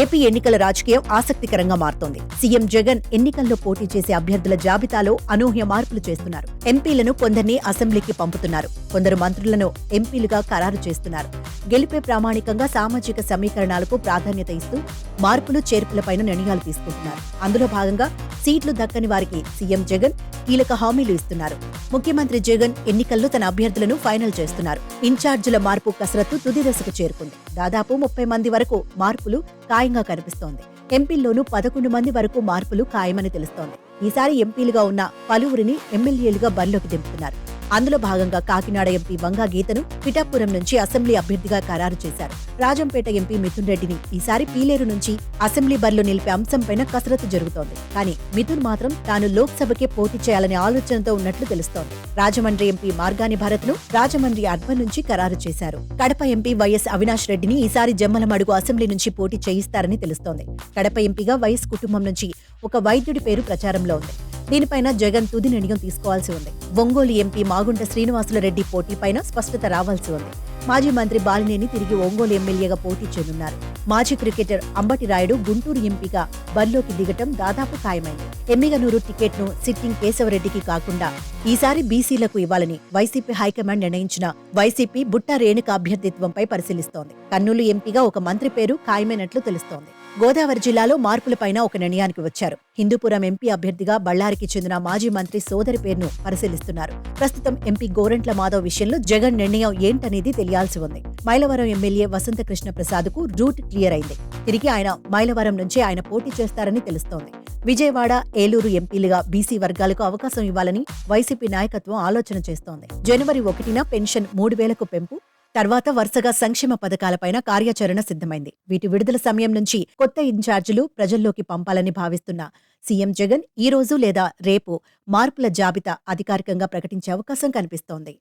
AP ఎన్నికల రాజకీయం ఆసక్తికరంగా మారుతోంది. సీఎం జగన్ ఎన్నికల్లో పోటీ చేసే అభ్యర్థుల జాబితాలో అనూహ్య మార్పులు చేస్తున్నారు. ఎంపీలను కొందరిని అసెంబ్లీకి పంపుతున్నారు. కొందరు మంత్రులను ఎంపీలుగా ఖరారు చేస్తున్నారు. గెలిపే ప్రామాణికంగా సామాజిక సమీకరణాలకు ప్రాధాన్యత ఇస్తూ మార్పులు చేర్పులపైన నిర్ణయాలు తీసుకుంటున్నారు. అందులో భాగంగా సీట్లు దక్కని వారికి సీఎం జగన్ కీలక హామీలు ఇస్తున్నారు. ముఖ్యమంత్రి జగన్ ఎన్నికల్లో తన అభ్యర్థులను ఫైనల్ చేస్తున్నారు. ఇన్ఛార్జీల మార్పు కసరత్తు తుది దశకు చేరుకుంది. దాదాపు ముప్పై మంది వరకు మార్పులు ఖాయంగా కనిపిస్తోంది. ఎంపీల్లోనూ పదకొండు మంది వరకు మార్పులు ఖాయమని తెలుస్తోంది. ఈసారి ఎంపీలుగా ఉన్న పలువురిని ఎమ్మెల్యేలుగా బరిలోకి దింపుతున్నారు. అందులో భాగంగా కాకినాడ ఎంపీ వంగా గీతను పిఠాపురం నుంచి అసెంబ్లీ అభ్యర్థిగా ఖరారు చేశారు. రాజంపేట ఎంపీ మిథున్ రెడ్డిని ఈసారి పీలేరు నుంచి అసెంబ్లీ బరిలో నిలిపే అంశంపైన కసరత్తు జరుగుతోంది. కానీ మిథున్ మాత్రం తాను లోక్సభకే పోటీ చేయాలనే ఆలోచనతో ఉన్నట్లు తెలుస్తోంది. రాజమండ్రి ఎంపీ మార్గాని భరత్ను రాజమండ్రి అర్బన్ నుంచి ఖరారు చేశారు. కడప ఎంపీ వైఎస్ అవినాష్ రెడ్డిని ఈసారి జమ్మలమడుగు అసెంబ్లీ నుంచి పోటీ చేయిస్తారని తెలుస్తోంది. కడప ఎంపీగా వైఎస్ కుటుంబం నుంచి ఒక వైద్యుడి పేరు ప్రచారంలో ఉంది. దీనిపైన జగన్ తుది నిర్ణయం తీసుకోవాల్సి ఉంది. ఒంగోలు ఎంపీ మాగుంట శ్రీనివాసుల రెడ్డి పోటీపైన స్పష్టత రావాల్సి ఉంది. మాజీ మంత్రి బాలినేని తిరిగి ఒంగోలు ఎమ్మెల్యేగా పోటీ చేయనున్నారు. మాజీ క్రికెటర్ అంబటి రాయుడు గుంటూరు ఎంపీగా బరిలోకి దిగటం దాదాపు ఖాయమైంది. ఎమ్మిగనూరు టికెట్ను సిట్టింగ్ కేశవరెడ్డికి కాకుండా ఈసారి బీసీలకు ఇవ్వాలని వైసీపీ హైకమాండ్ నిర్ణయించిన వైసీపీ బుట్ట రేణుక అభ్యర్థిత్వంపై పరిశీలిస్తోంది. కర్నూలు ఎంపీగా ఒక మంత్రి పేరు ఖాయమైనట్లు తెలుస్తోంది. గోదావరి జిల్లాలో మార్పులపైన ఒక నిర్ణయానికి వచ్చారు. హిందూపురం ఎంపీ అభ్యర్థిగా బళ్ళారికి చెందిన మాజీ మంత్రి సోదరి పేరును పరిశీలిస్తున్నారు. ప్రస్తుతం ఎంపీ గోరంట్ల మాధవ్ విషయంలో జగన్ నిర్ణయం ఏంటనేది తెలియాల్సి ఉంది. మైలవరం ఎమ్మెల్యే వసంత కృష్ణ ప్రసాద్కు రూట్ క్లియర్ అయింది. తిరిగి ఆయన మైలవరం నుంచే ఆయన పోటీ చేస్తారని తెలుస్తోంది. విజయవాడ ఏలూరు ఎంపీలుగా బీసీ వర్గాలకు అవకాశం ఇవ్వాలని వైసీపీ నాయకత్వం ఆలోచన చేస్తోంది. జనవరి ఒకటిన పెన్షన్ మూడు వేలకు పెంపు తర్వాత వరుసగా సంక్షేమ పథకాలపైన కార్యాచరణ సిద్ధమైంది. వీటి విడుదల సమయం నుంచి కొత్త ఇన్ఛార్జీలు ప్రజల్లోకి పంపాలని భావిస్తున్న సీఎం జగన్ ఈ రోజు లేదా రేపు మార్పుల జాబితా అధికారికంగా ప్రకటించే అవకాశం కనిపిస్తోంది.